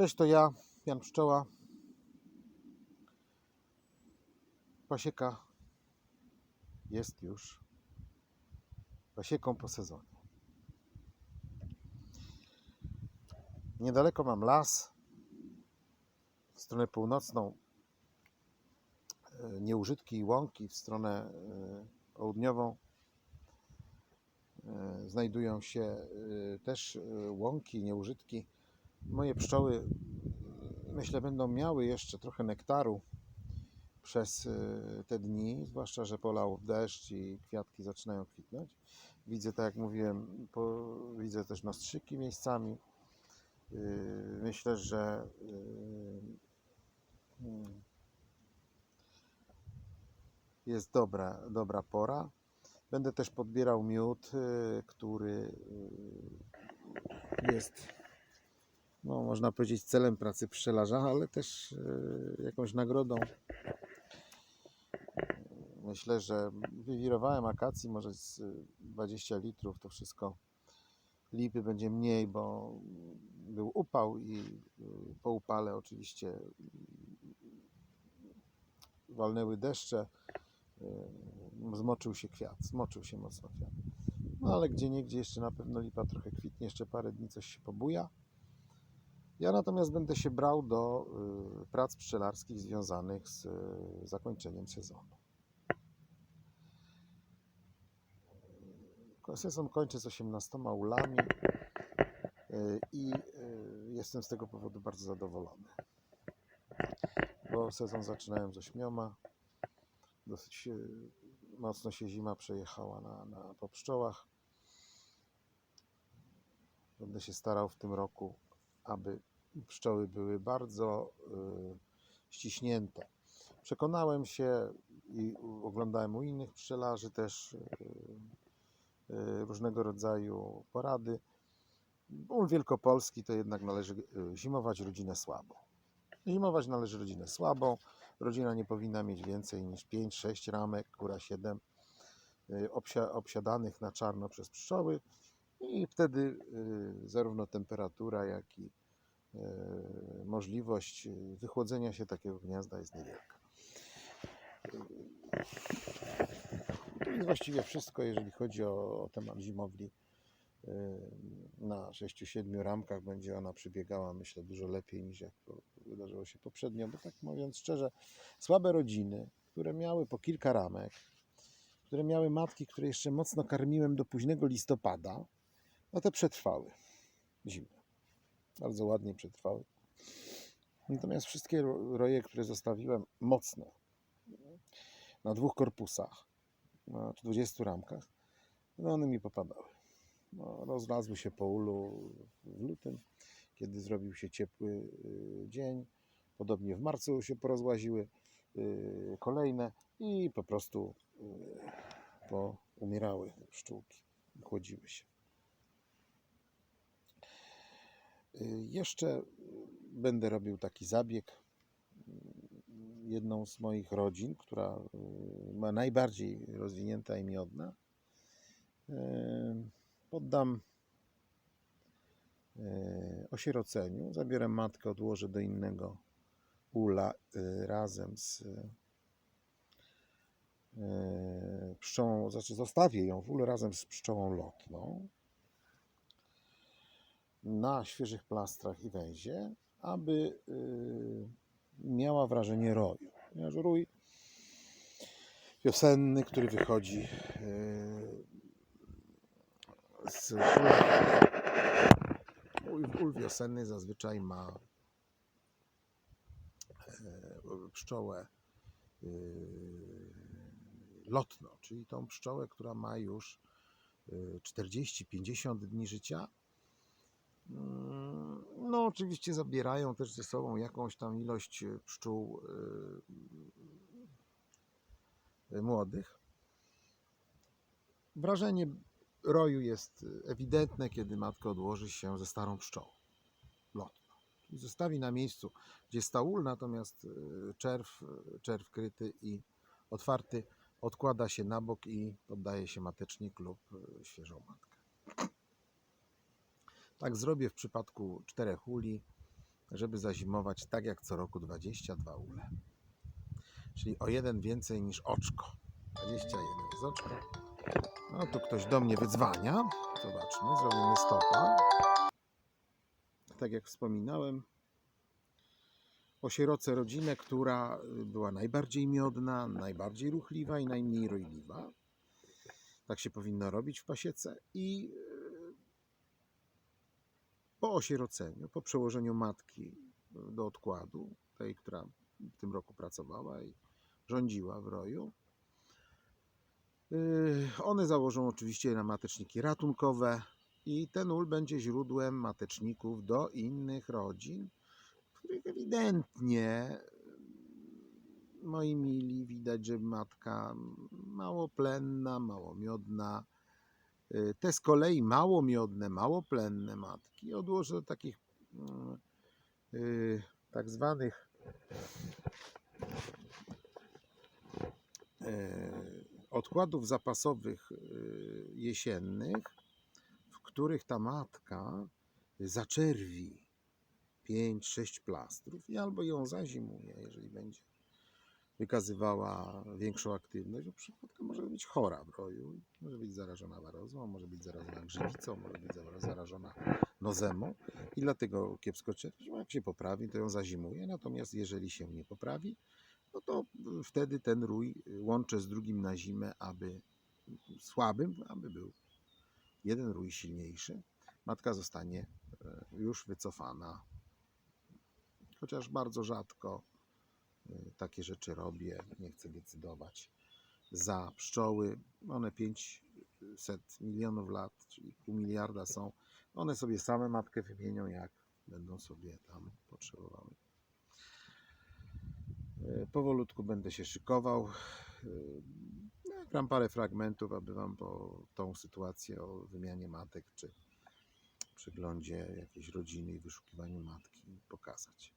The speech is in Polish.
Cześć, to ja, Jan Pszczoła. Pasieka jest już pasieką po sezonie. Niedaleko mam las. W stronę północną e, nieużytki i łąki, w stronę e, południową e, znajdują się też łąki, nieużytki. Moje pszczoły myślę będą miały jeszcze trochę nektaru przez e, te dni, zwłaszcza, że polał deszcz i kwiatki zaczynają kwitnąć. Widzę, tak jak mówiłem, po, widzę też nostrzyki miejscami. Yy, Myślę, że mm, jest dobra, dobra pora. Będę też podbierał miód, który jest, no, można powiedzieć, celem pracy pszczelarza, ale też yy, jakąś nagrodą. Myślę, że wywirowałem akacji może z y, 20 litrów, to wszystko lipy będzie mniej, bo był upał i y, po upale oczywiście walnęły deszcze, zmoczył się kwiat, zmoczył się mocno kwiat. No ale gdzie niegdzie jeszcze na pewno lipa trochę kwitnie, jeszcze parę dni coś się pobuja. Ja natomiast będę się brał do y, prac pszczelarskich związanych z y, zakończeniem sezonu. Sezon kończę z 18 ulami y, i jestem z tego powodu bardzo zadowolony. Bo sezon zaczynałem z ośmioma. Dosyć mocno się zima przejechała na, na, po pszczołach. Będę się starał w tym roku, aby pszczoły były bardzo y, ściśnięte. Przekonałem się i oglądałem u innych pszczelarzy też y, y, różnego rodzaju porady. Ul Wielkopolski to jednak należy zimować rodzinę słabą. Zimować należy rodzinę słabą. Rodzina nie powinna mieć więcej niż 5-6 ramek, góra 7 y, obsia, obsiadanych na czarno przez pszczoły i wtedy zarówno temperatura, jak i możliwość y, wychłodzenia się takiego gniazda jest niewielka. To jest właściwie wszystko, jeżeli chodzi o, o temat zimowli. Yy, Na 6-7 ramkach będzie ona przebiegała, myślę, dużo lepiej niż jak wydarzyło się poprzednio, bo tak mówiąc szczerze, słabe rodziny, które miały po kilka ramek, które miały matki, które jeszcze mocno karmiłem do późnego listopada, no te przetrwały zimę. Bardzo ładnie przetrwały. Natomiast wszystkie ro- roje, które zostawiłem mocne, na dwóch korpusach, na 20 ramkach, no one mi popadały. No, rozlazły się po ulu w lutym, kiedy zrobił się ciepły y, dzień. Podobnie w marcu się porozłaziły y, kolejne i po prostu y, poumierały pszczółki, chłodziły się. Jeszcze y, będę robił taki zabieg. Jedną z moich rodzin, która y, ma najbardziej rozwinięta i miodna, y, poddam y, osieroceniu. Zabiorę matkę, odłożę do innego ula y, razem z y, pszczołą, znaczy zostawię ją w ulu razem z pszczołą lotną na świeżych plastrach i węzie, aby y, miała wrażenie roju. Ponieważ rój wiosenny, który wychodzi y, z ul, wiosenny zazwyczaj ma e, pszczołę y, lotną, czyli tą pszczołę, która ma już y, 40-50 dni życia. Mm, No, oczywiście zabierają też ze sobą jakąś tam ilość e, pszczół y, y, młodych. Wrażenie roju jest ewidentne, kiedy matka odłoży się ze starą pszczołą lotną. I zostawi na miejscu, gdzie stał ul, natomiast czerw, czerw kryty i otwarty odkłada się na bok i poddaje się matecznik lub świeżą matkę. Tak zrobię w przypadku czterech uli. żeby zazimować tak jak co roku 22 ule. Czyli o jeden więcej niż oczko. 21 jest oczko. No tu ktoś do mnie wydzwania. Zobaczmy, zrobimy stopa. Tak jak wspominałem, o sieroce rodzinę, która była najbardziej miodna, najbardziej ruchliwa i najmniej rojliwa. Tak się powinno robić w pasiece. I po osieroceniu, po przełożeniu matki do odkładu, tej, która w tym roku pracowała i rządziła w roju, y, one założą oczywiście na mateczniki ratunkowe i ten ul będzie źródłem mateczników do innych rodzin, których ewidentnie moi mili widać, że matka mało plenna, mało miodna. Te z kolei mało miodne, mało plenne matki odłożę do takich mm, y, tak zwanych e, odkładów zapasowych y, jesiennych, w których ta matka zaczerwi 5-6 plastrów i albo ją zazimuje, jeżeli będzie wykazywała większą aktywność, bo przypadkiem może być chora w roju, może być zarażona warozą, może być zarażona grzybicą, może być za- zarażona nozemą i dlatego kiepsko czerpać. Jak się poprawi, to ją zazimuje, natomiast jeżeli się nie poprawi, no to wtedy ten rój łączę z drugim na zimę, aby słabym, aby był jeden rój silniejszy. Matka zostanie e, już wycofana. Chociaż bardzo rzadko y, takie rzeczy robię, nie chcę decydować. Za pszczoły, one 500 milionów lat, czyli pół miliarda są, one sobie same matkę wymienią, jak będą sobie tam potrzebowały. Y, Powolutku będę się szykował. Y, Nagram parę fragmentów, aby Wam po tą sytuację o wymianie matek, czy przyglądzie jakiejś rodziny i wyszukiwaniu matki pokazać.